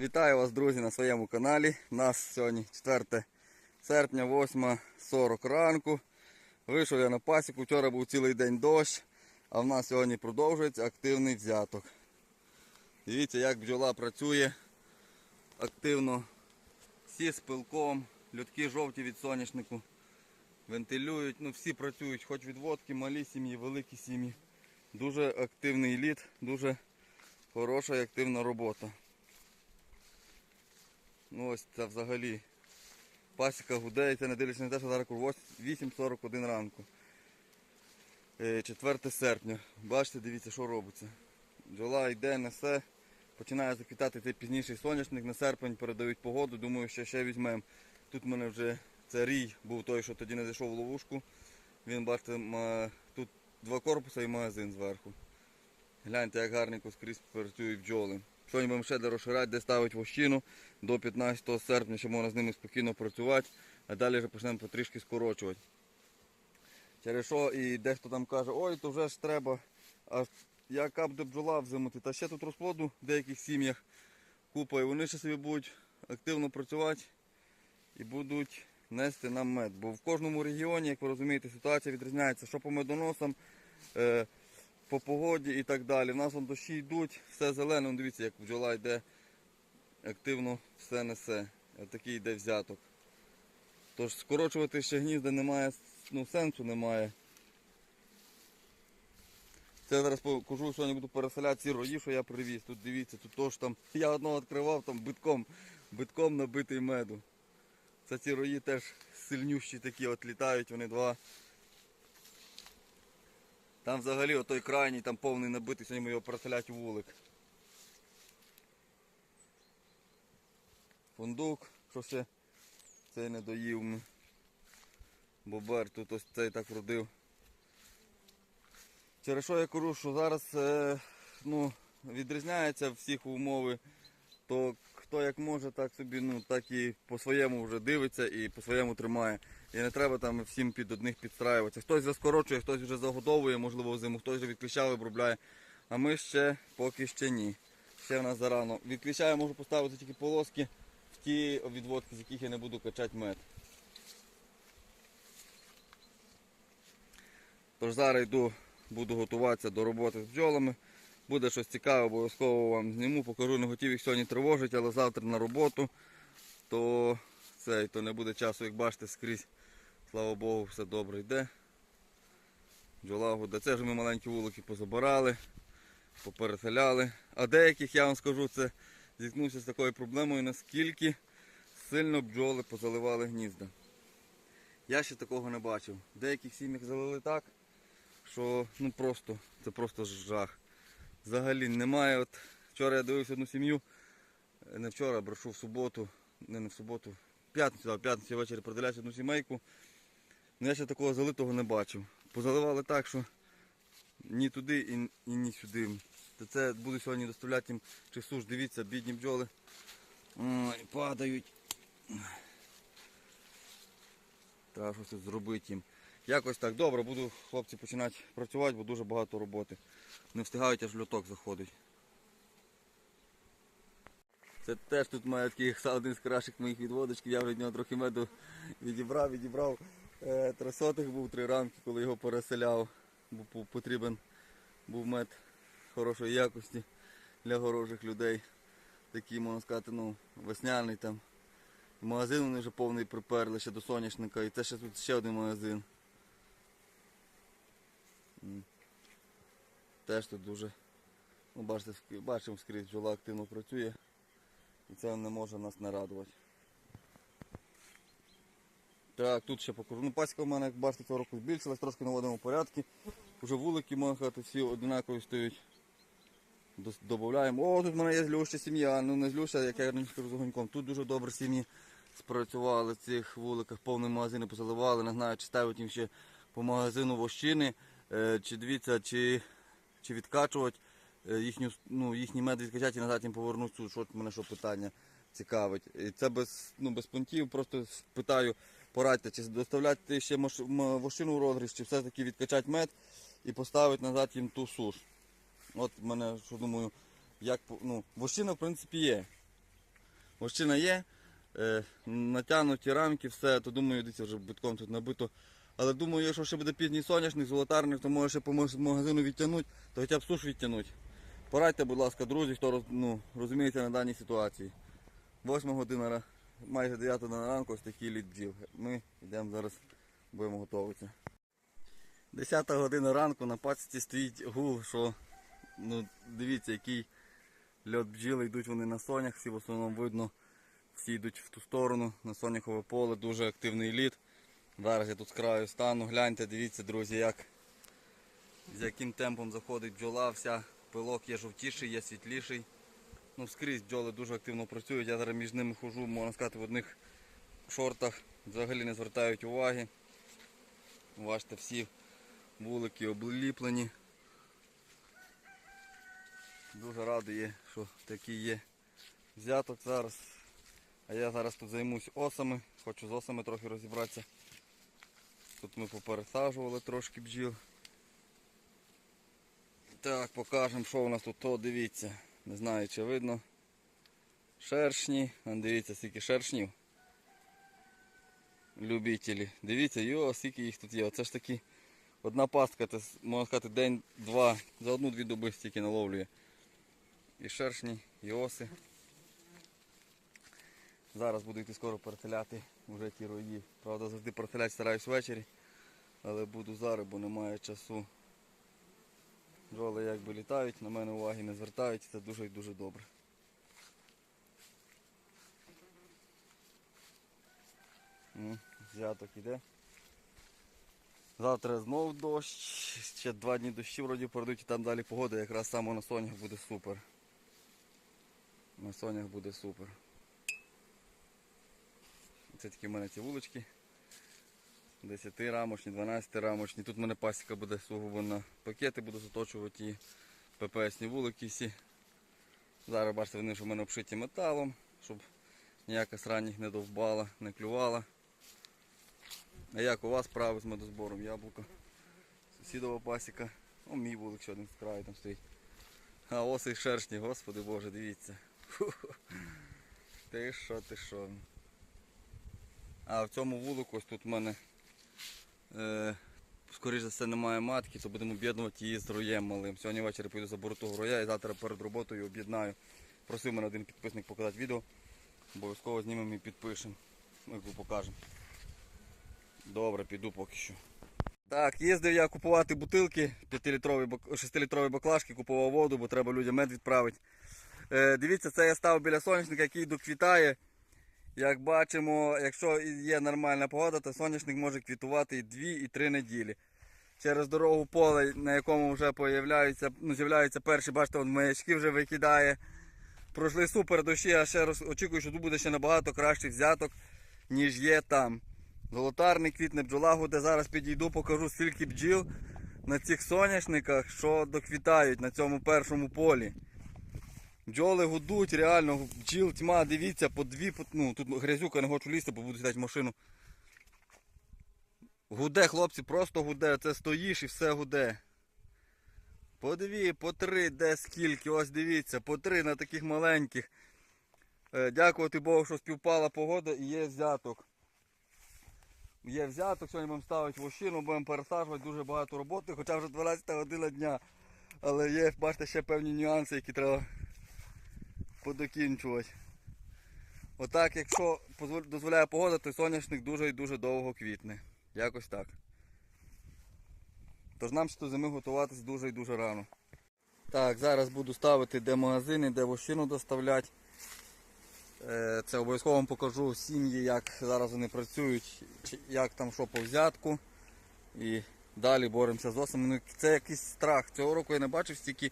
Вітаю вас, друзі, на своєму каналі. У нас сьогодні 4 серпня, 8.40 ранку. Вийшов я на пасіку, вчора був цілий день дощ, а в нас сьогодні продовжується активний взяток. Дивіться, як бджола працює активно. Всі з пилком, льотки жовті від соняшнику. Вентилюють, ну всі працюють, хоч відводки, малі сім'ї, великі сім'ї. Дуже активний лід, дуже хороша і активна робота. Ну ось це взагалі. Пасіка гуде, і це не дивлячись на те, що зараз 8.41 ранку. Е, 4 серпня. Бачите, дивіться, що робиться. Бджола йде, несе, починає заквітати цей пізніший соняшник, на серпень передають погоду, думаю, що ще візьмемо. Тут в мене вже це рій був той, що тоді не зайшов в ловушку. Він, бачите, тут два корпуси і магазин зверху. Гляньте, як гарненько скрізь працюють бджоли. Сьогодні будемо ще де розширяти, де ставити вощину. До 15 серпня ще можна з ними спокійно працювати, а далі вже почнемо потрішки скорочувати. Через що і дехто там каже, ой, то вже ж треба, а яка буде бджола взимути. Та ще тут розплоду в деяких сім'ях купа, і вони ще собі будуть активно працювати і будуть нести нам мед. Бо в кожному регіоні, як ви розумієте, ситуація відрізняється, що по медоносам, е, по погоді і так далі. У нас вон дощі йдуть, все зелене, Вон дивіться, як бджола йде, активно все несе. Ось Такий йде взяток. Тож скорочувати ще гнізда немає, ну, сенсу немає. Це зараз покажу, сьогодні буду переселяти ці рої, що я привіз. Тут дивіться, тут теж там. Я одного відкривав там битком, битком набитий меду. Це ці рої теж сильнющі такі, от літають вони два. Там взагалі отой крайній, там повний набитий, сьогодні ми його переселять у вулик. Фундук, що ще цей не доїв ми. Бобер тут ось цей так родив. Через що я кажу, що зараз е, ну, відрізняються всіх умови, то хто як може, так собі, ну так і по-своєму вже дивиться і по-своєму тримає. І не треба там всім під одних підстраюватися. Хтось заскорочує, хтось вже загодовує, можливо, в зиму, хтось вже від кліща обробляє. А ми ще поки ще ні. Ще в нас зарано. Від кліща я можу поставити тільки полоски в ті відводки, з яких я не буду качати мед. Тож зараз йду, буду готуватися до роботи з бджолами. Буде щось цікаве, обов'язково вам зніму, покажу, не хотів їх сьогодні тривожити, але завтра на роботу, то цей, то не буде часу, як бачите, скрізь. Слава Богу, все добре йде. Бджола. Це вже ми маленькі вулики позабирали, попереселяли. А деяких, я вам скажу, це зіткнувся з такою проблемою, наскільки сильно бджоли позаливали гнізда. Я ще такого не бачив. Деяких сім'ях залили так, що ну просто, це просто жах. Взагалі немає. От вчора я дивився одну сім'ю, не вчора, а брошу в суботу, не, не в суботу, в п'ятницю, да, в п'ятницю ввечері продивлявся одну сімейку. Ну я ще такого залитого не бачив. Позаливали так, що ні туди і, і ні сюди. Та це буду сьогодні доставляти їм чи суш, дивіться, бідні бджоли. Ой, падають. Треба щось зробити їм. Якось так добре, буду хлопці починати працювати, бо дуже багато роботи. Не встигають, аж льоток заходить. Це теж тут має такий один з кращих моїх відводочків, я вже від нього трохи меду відібрав, відібрав. Е, Трисотих був три рамки, коли його переселяв, бо потрібен був мед хорошої якості для хороших людей. Такий, можна сказати, ну, весняний там. Магазин вони вже повний приперли ще до соняшника і це ще тут ще один магазин. Теж тут дуже, ну бачите, бачимо скрізь бджола активно працює і це не може нас не радувати. Так, тут ще покажу. Ну, пасіка в мене, як бачите, цього року збільшилась, трошки наводимо порядки. Уже вулики, сказати, всі однакові стоять. Додаємо. О, тут в мене є злюща сім'я. Ну не злюща, як я раніше кажу з огоньком. Тут дуже добре сім'ї спрацювали в цих вуликах, повні магазини позаливали. Не знаю, чи ставити їм ще по магазину вощини, е, чи дивіться, чи, чи відкачувати е, їхню, ну, їхній мед відкачати і назад їм повернути суш. От мене що питання цікавить. І це без, ну, без понтів, просто питаю, порадьте, чи доставляти ще маш- м- вощину в розгріз, чи все-таки відкачати мед і поставити назад їм ту суш. От мене, що думаю, як ну, вощина в принципі є. Вощина є, е, натягнуті рамки, все, то думаю, дивіться, вже битком тут набито. Але думаю, якщо ще буде пізній соняшник, золотарник, то може ще по магазину відтягнути, то хоча б суш відтягнути. Порадьте, будь ласка, друзі, хто ну, розуміється на даній ситуації. 8 година, майже 9 на ранку, ось такий лід бджіл. Ми йдемо зараз, будемо готуватися. 10 година ранку на пасіці стоїть гул, що ну, дивіться, який льот бджіли, йдуть вони на сонях, всі в основному видно, всі йдуть в ту сторону, на соняхове поле, дуже активний лід. Зараз я тут з краю стану, гляньте, дивіться, друзі, як, з яким темпом заходить бджола, вся пилок є жовтіший, є світліший. Ну, скрізь бджоли дуже активно працюють. Я зараз між ними хожу, можна сказати, в одних шортах, взагалі не звертають уваги. Бачите, всі вулики обліплені. Дуже радує, що такий є взяток зараз. А я зараз тут займусь осами, хочу з осами трохи розібратися. Тут ми попересаджували трошки бджіл. Так, покажемо, що у нас тут. О, дивіться. Не знаю, чи видно. Шершні. А дивіться, скільки шершнів. Любителі. Дивіться, йо, скільки їх тут є. Оце ж таки одна пастка, це можна сказати день-два. За одну-дві доби стільки наловлює. І шершні, і оси. Зараз буду йти скоро переселяти вже ті рої. Правда, завжди переселяти стараюсь ввечері. Але буду зараз, бо немає часу. Бджоли якби літають, на мене уваги не звертають, це дуже і дуже добре. Ну, Взяток іде. Завтра знов дощ, ще два дні дощі вроді пройдуть і там далі погода якраз саме на сонях буде супер. На сонях буде супер. Це такі в мене ці вулички. 10 рамочні, 12 рамочні. Тут в мене пасіка буде сугубо на пакети, буду заточувати і ППСні вулики. Зараз бачите, вони що в мене обшиті металом, щоб ніяка срань їх не довбала, не клювала. А як у вас справи з медозбором? Яблука. Сусідова пасіка. О, мій вулик ще один з краю там стоїть. А оси і шершні, господи боже, дивіться. Ти що, ти що. А в цьому вулику ось тут в мене е, скоріш за все немає матки, то будемо об'єднувати її з роєм малим. Сьогодні ввечері поїду заберу того роя і завтра перед роботою об'єднаю. Просив мене один підписник показати відео. Обов'язково знімемо і підпишемо. Ми покажемо. Добре, піду поки що. Так, їздив я купувати бутилки 6-літрові баклажки, купував воду, бо треба людям мед відправити. Е, дивіться, це я став біля соняшника, який доквітає. Як бачимо, якщо є нормальна погода, то соняшник може квітувати і 2, і 3 неділі. Через дорогу поле, на якому вже появляються, ну, з'являються перші, бачите, вон маячки вже викидає. Пройшли супер дощі, а ще роз... очікую, що тут буде ще набагато кращих взяток, ніж є там. Золотарний квітне бджола гуде. Зараз підійду, покажу скільки бджіл на цих соняшниках, що доквітають на цьому першому полі. Бджоли гудуть, реально, бджіл тьма, дивіться, по дві, ну тут грязюка, не хочу лізти, бо буду сідати в машину. Гуде, хлопці, просто гуде, це стоїш і все гуде. По дві, по три, де скільки, ось дивіться, по три на таких маленьких. Е, Дякувати Богу, що співпала погода і є взяток. Є взяток, сьогодні будемо ставити вощину, будемо пересаджувати дуже багато роботи, хоча вже 12 година дня. Але є, бачите, ще певні нюанси, які треба подокінчувати. Отак, якщо дозволяє погода, то соняшник дуже і дуже довго квітне. Якось так. Тож нам ще до зими готуватись дуже і дуже рано. Так, зараз буду ставити де магазини, де вощину доставляти. Е, Це обов'язково вам покажу сім'ї, як зараз вони працюють, як там що по взятку. І далі боремося з осами. Ну, це якийсь страх. Цього року я не бачив стільки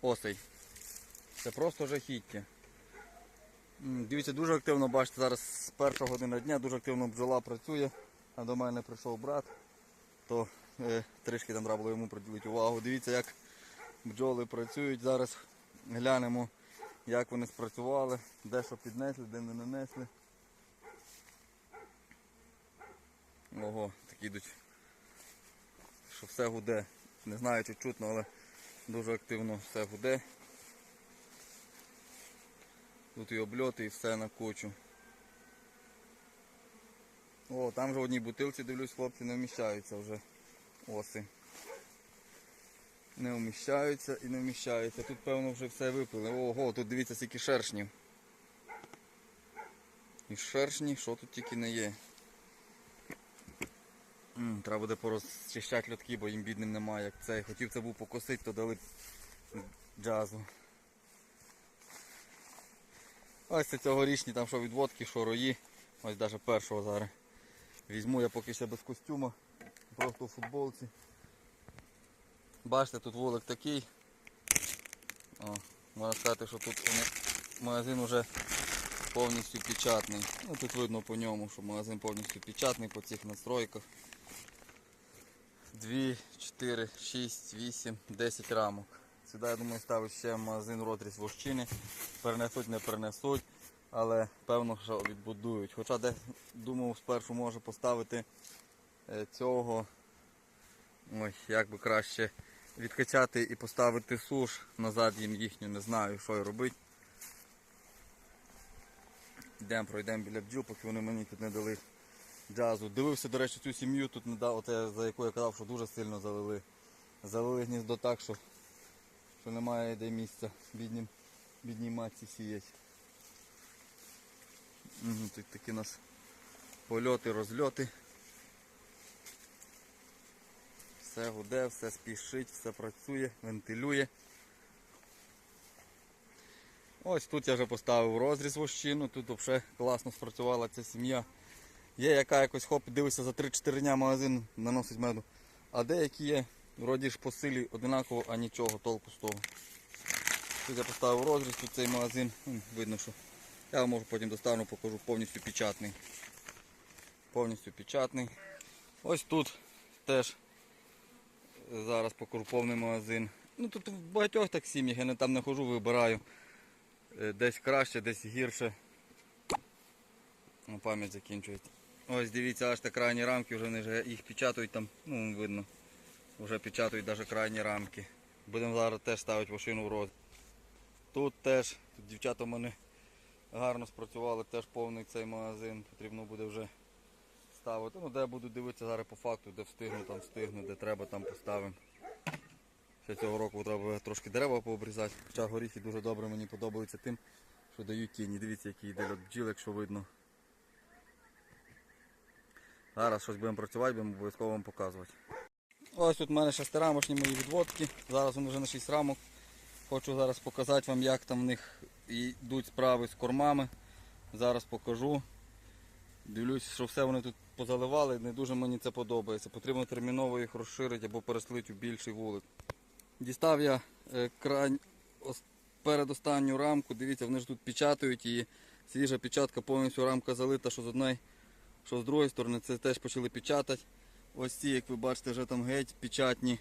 осей. Це просто жахіття. Дивіться, дуже активно, бачите, зараз з перша година дня дуже активно бджола працює, а до мене прийшов брат, то е, трішки там треба було йому приділити увагу. Дивіться, як бджоли працюють. Зараз глянемо, як вони спрацювали, де що піднесли, де не нанесли. Ого, такі йдуть, що все гуде. Не знаю, чи чутно, але дуже активно все гуде. Тут і обльоти, і все на кучу. О, там же в одній бутилці, дивлюсь, хлопці не вміщаються вже оси. Не вміщаються і не вміщаються. Тут, певно, вже все випили. Ого, тут дивіться, скільки шершнів. І шершні, що тут тільки не є. М, треба буде порозчищати льотки, бо їм бідним немає, як цей. Хотів це був покосити, то дали джазу. Ось це цьогорічні там що відводки, що рої. Ось навіть першого зараз. Візьму я поки ще без костюма, просто у футболці. Бачите, тут вулик такий. О, можна сказати, що тут магазин вже повністю печатний. Ну, тут видно по ньому, що магазин повністю печатний по цих настройках. 2, 4, 6, 8, 10 рамок. Сюди, я думаю, ставить ще магазин розріз вощини. Перенесуть, не перенесуть, але певно, що відбудують. Хоча де думав спершу може поставити е, цього. Ой, як би краще відкачати і поставити суш назад їм їхню, не знаю, що й робити. Йдемо, пройдемо біля бджіл, поки вони мені тут не дали джазу. Дивився, до речі, цю сім'ю тут недавно, оте, за яку я казав, що дуже сильно залили. Залили гніздо так, що, що немає де місця біднім, бідній матці сіять. Угу, тут такі у нас польоти, розльоти. Все гуде, все спішить, все працює, вентилює. Ось тут я вже поставив розріз вощину, тут взагалі класно спрацювала ця сім'я. Є яка якось хоп, дивишся за 3-4 дня магазин наносить меду. А деякі є, вроді ж по силі одинаково, а нічого, толку з того. Тут я поставив розріз, тут цей магазин, видно, що я вам можу потім достану, покажу повністю печатний. Повністю печатний. Ось тут теж зараз покажу повний магазин. Ну тут в багатьох так сім'ях, я не там не хожу, вибираю. Е, Десь краще, десь гірше. Ну, пам'ять закінчується. Ось дивіться, аж та крайні рамки, вже вони ж їх печатають там, ну видно. Вже печатають навіть крайні рамки. Будемо зараз теж ставити машину в роз. Тут теж, тут дівчата в мене гарно спрацювали, теж повний цей магазин. Потрібно буде вже ставити. Ну де я буду дивитися зараз по факту, де встигну, там встигну, де треба, там поставимо. Ще цього року треба трошки дерева пообрізати. Хоча горіхи дуже добре мені подобаються тим, що дають тіні. Дивіться, який йде від бджіл, якщо видно. Зараз щось будемо працювати, будемо обов'язково вам показувати. Ось тут в мене шестирамочні мої відводки. Зараз вони вже на 6 рамок. Хочу зараз показати вам, як там в них йдуть справи з кормами. Зараз покажу. Дивлюсь, що все вони тут позаливали, не дуже мені це подобається. Потрібно терміново їх розширити або переслити у більший вулик. Дістав я е, ос- передостанню рамку. Дивіться, вони ж тут печатають і свіжа печатка, повністю рамка залита, що з одної, що з другої сторони. Це теж почали печатати. Ось ці, як ви бачите, вже там геть печатні.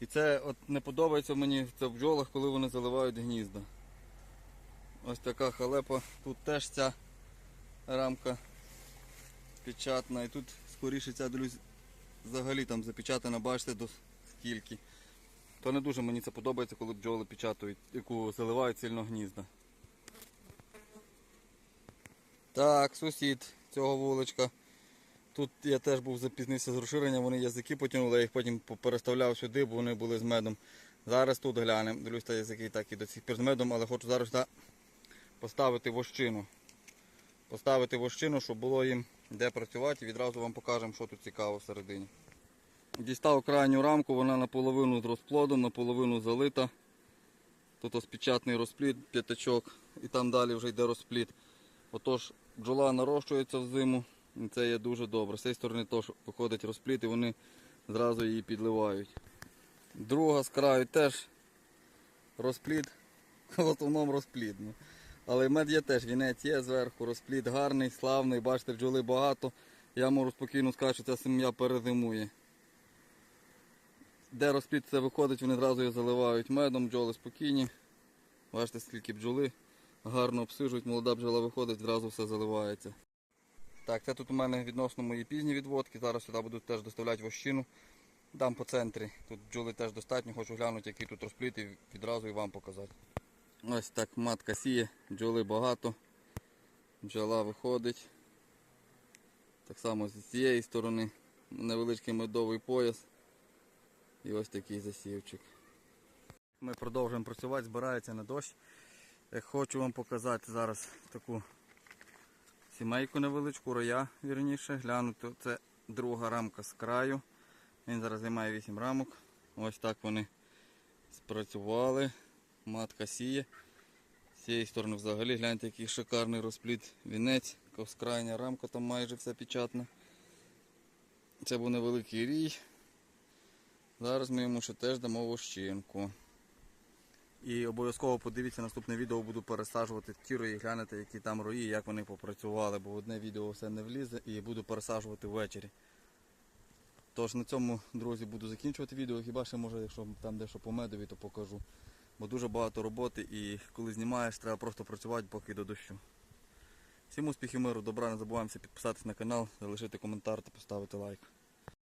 І це от не подобається мені це в бджолах, коли вони заливають гнізда. Ось така халепа. Тут теж ця рамка печатна. І тут скоріше ця дивлюсь, взагалі там запечатана, бачите, до скільки. То не дуже мені це подобається, коли бджоли печатають, яку заливають сильно гнізда. Так, сусід цього вуличка. Тут я теж був запізнився з розширенням, вони язики потягнули, я їх потім переставляв сюди, бо вони були з медом. Зараз тут глянемо, дивлюсь, та язики так і до сих пір з медом, але хочу зараз сюди поставити вощину. Поставити вощину, щоб було їм де працювати і відразу вам покажемо, що тут цікаво всередині. Дістав крайню рамку, вона наполовину з розплодом, наполовину залита. Тут ось печатний розплід, п'ятачок, і там далі вже йде розплід. Отож, бджола нарощується взиму, і це є дуже добре. З цієї сторони теж виходить розплід і вони зразу її підливають. Друга з краю теж розплід, в основному розплід. Ну. Але мед є теж, вінець є зверху, розплід гарний, славний, бачите, бджоли багато. Я можу спокійно сказати, що ця сім'я перезимує. Де розплід це виходить, вони одразу її заливають медом, бджоли спокійні. Бачите, скільки бджоли гарно обсижують, молода бджола виходить, одразу все заливається. Так, це тут у мене відносно мої пізні відводки. Зараз сюди буду теж доставляти вощину. Дам по центрі. Тут бджоли теж достатньо, хочу глянути, який тут розплід і відразу і вам показати. Ось так матка сіє, бджоли багато. Бджола виходить. Так само з цієї сторони невеличкий медовий пояс. І ось такий засівчик. Ми продовжуємо працювати, збирається на дощ. Е, Хочу вам показати зараз таку сімейку невеличку, роя, вірніше. Глянути, це друга рамка з краю. Він зараз займає 8 рамок. Ось так вони спрацювали. Матка сіє. З цієї сторони взагалі гляньте, який шикарний розпліт. Вінець, крайня рамка там майже вся печатна. Це був невеликий рій. Зараз ми йому ще теж дамо вощинку. І обов'язково подивіться наступне відео, буду пересаджувати ті рої, глянете, які там рої, як вони попрацювали, бо одне відео все не влізе і буду пересаджувати ввечері. Тож на цьому, друзі, буду закінчувати відео. Хіба ще може, якщо там дещо по медові, то покажу. Бо дуже багато роботи і коли знімаєш, треба просто працювати поки до дощу. Всім успіхів, миру, добра, не забуваємося підписатись на канал, залишити коментар та поставити лайк.